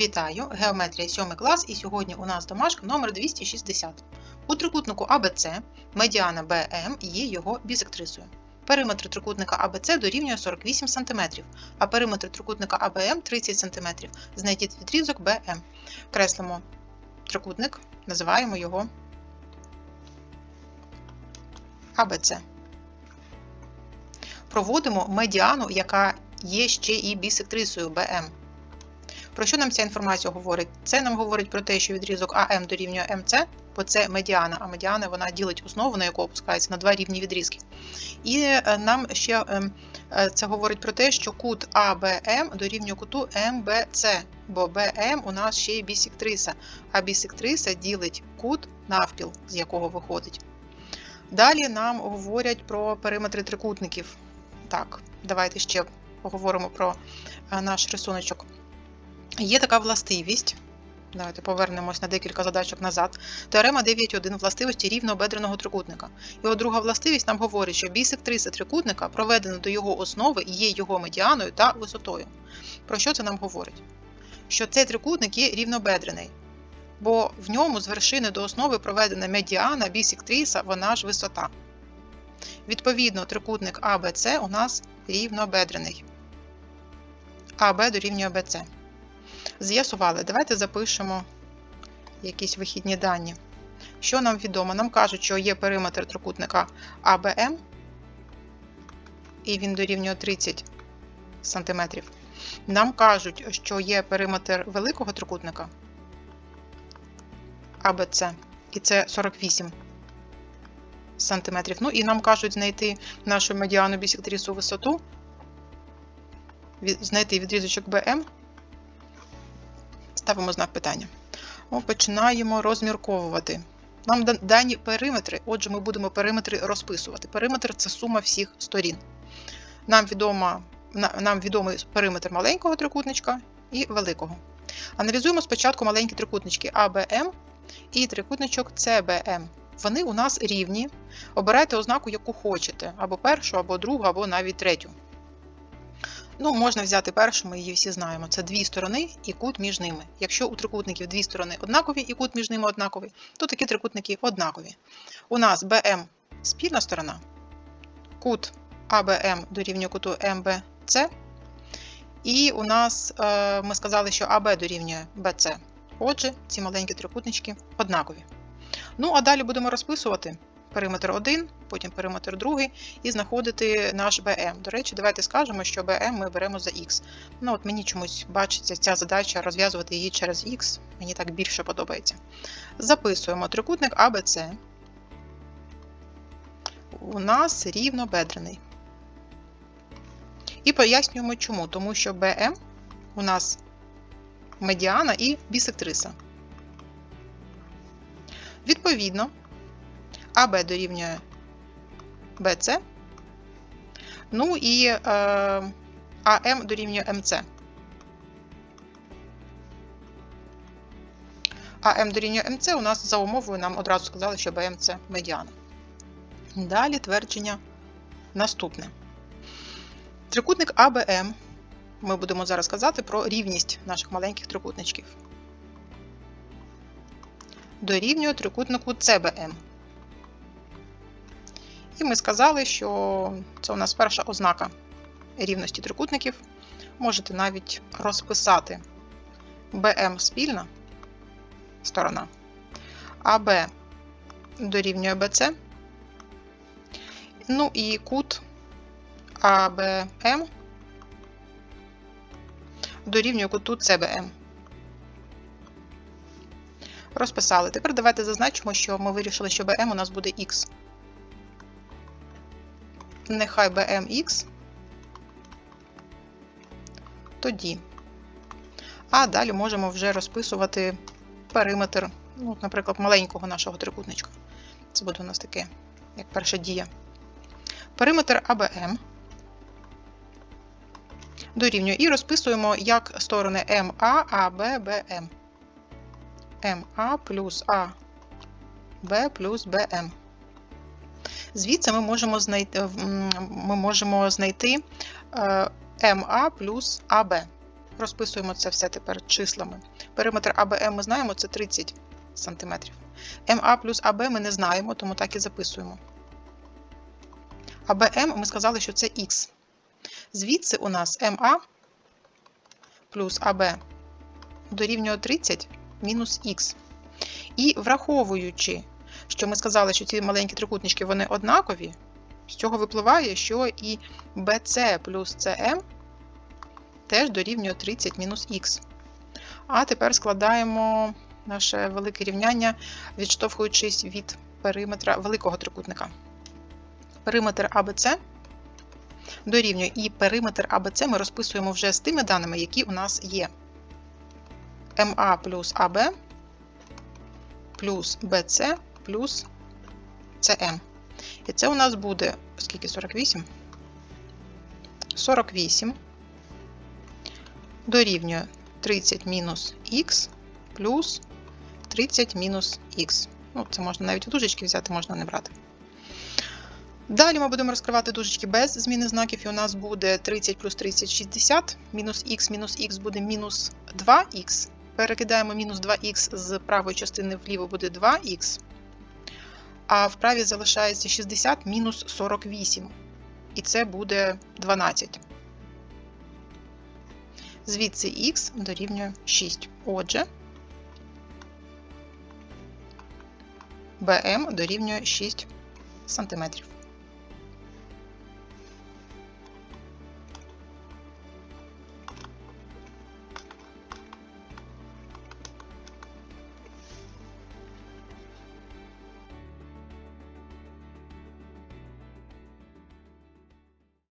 Вітаю! Геометрія 7 клас і сьогодні у нас домашка номер 260. У трикутнику АБЦ медіана БМ є його бісектрисою. Периметр трикутника АБЦ дорівнює 48 см, а периметр трикутника АБМ 30 см. Знайдіть відрізок БМ. Креслимо трикутник, називаємо його АБЦ. Проводимо медіану, яка є ще і бісектрисою БМ. Про що нам ця інформація говорить? Це нам говорить про те, що відрізок АМ дорівнює МЦ, бо це медіана, а медіана вона ділить основу, на яку опускається на два рівні відрізки. І е, нам ще е, е, це говорить про те, що кут АБМ дорівнює куту МБЦ, бо БМ у нас ще є бісектриса, а бісектриса ділить кут навпіл, з якого виходить. Далі нам говорять про периметри трикутників. Так, давайте ще поговоримо про наш рисуночок. Є така властивість. Давайте повернемось на декілька задачок назад. Теорема 9.1 властивості рівнообедреного трикутника. Його друга властивість нам говорить, що бісектриса трикутника проведена до його основи і є його медіаною та висотою. Про що це нам говорить? Що цей трикутник є рівнобедрений, бо в ньому з вершини до основи проведена медіана, бісектриса, вона ж висота. Відповідно, трикутник АБЦ у нас рівнобедрений. АБ дорівнює БЦ. З'ясували, давайте запишемо якісь вихідні дані. Що нам відомо? Нам кажуть, що є периметр трикутника АБМ, і він дорівнює 30 см. Нам кажуть, що є периметр великого трикутника АБЦ, і це 48 см. Ну і нам кажуть знайти нашу медіану бісектрису висоту, знайти відрізочок БМ ставимо знак питання. Ми починаємо розмірковувати. Нам дані периметри, отже, ми будемо периметри розписувати. Периметр це сума всіх сторін. Нам відомо, нам відомий периметр маленького трикутничка і великого. Аналізуємо спочатку маленькі трикутнички АБМ і трикутничок СБМ. Вони у нас рівні. Обирайте ознаку, яку хочете, або першу, або другу, або навіть третю. Ну, можна взяти першу, ми її всі знаємо. Це дві сторони і кут між ними. Якщо у трикутників дві сторони однакові і кут між ними однаковий, то такі трикутники однакові. У нас БМ спільна сторона, кут АБМ дорівнює куту МБЦ. І у нас е, ми сказали, що АБ дорівнює БЦ. Отже, ці маленькі трикутнички однакові. Ну, а далі будемо розписувати периметр 1, потім периметр 2 і знаходити наш БМ. До речі, давайте скажемо, що БМ ми беремо за Х. Ну, от Мені чомусь бачиться ця задача розв'язувати її через Х, мені так більше подобається. Записуємо трикутник АБЦ. У нас рівнобедрений. І пояснюємо чому. Тому що БМ у нас медіана і бісектриса. Відповідно, АБ дорівнює БЦ. Ну і е, АМ дорівнює МЦ. АМ дорівнює МЦ у нас за умовою нам одразу сказали, що БМ це медіана. Далі твердження наступне. Трикутник АБМ. Ми будемо зараз казати про рівність наших маленьких трикутничків. Дорівнює трикутнику ЦБМ. І ми сказали, що це у нас перша ознака рівності трикутників. Можете навіть розписати БМ спільна сторона, АБ дорівнює БЦ. Ну і кут АБМ дорівнює куту ЦБМ. Розписали. Тепер давайте зазначимо, що ми вирішили, що БМ у нас буде Х нехай BMX, тоді. А далі можемо вже розписувати периметр, ну, наприклад, маленького нашого трикутничка. Це буде у нас таке, як перша дія. Периметр АБМ. Дорівнює і розписуємо як сторони МА, АБ, БМ. МА плюс АБ плюс БМ. Звідси ми можемо знайти ми можемо знайти МА плюс АБ. Розписуємо це все тепер числами. Периметр АБМ ми знаємо, це 30 см. МА плюс АБ ми не знаємо, тому так і записуємо. АБМ ми сказали, що це Х. Звідси у нас МА плюс АБ дорівнює 30 мінус Х. І враховуючи, що ми сказали, що ці маленькі трикутнички вони однакові, з цього випливає, що і BC плюс CM теж дорівнює 30 мінус Х. А тепер складаємо наше велике рівняння, відштовхуючись від периметра великого трикутника. Периметр ABC дорівнює і периметр ABC ми розписуємо вже з тими даними, які у нас є. МА плюс АБ плюс BC плюс CM. І це у нас буде скільки 48? 48 дорівнює 30 мінус х плюс 30 мінус х. Ну, це можна навіть у дужечки взяти, можна не брати. Далі ми будемо розкривати дужечки без зміни знаків, і у нас буде 30 плюс 30 60, мінус х мінус х буде мінус 2х. Перекидаємо мінус 2х з правої частини вліво буде 2х. А в правій залишається 60 мінус 48. І це буде 12. Звідси х дорівнює 6. Отже, БМ дорівнює 6 см.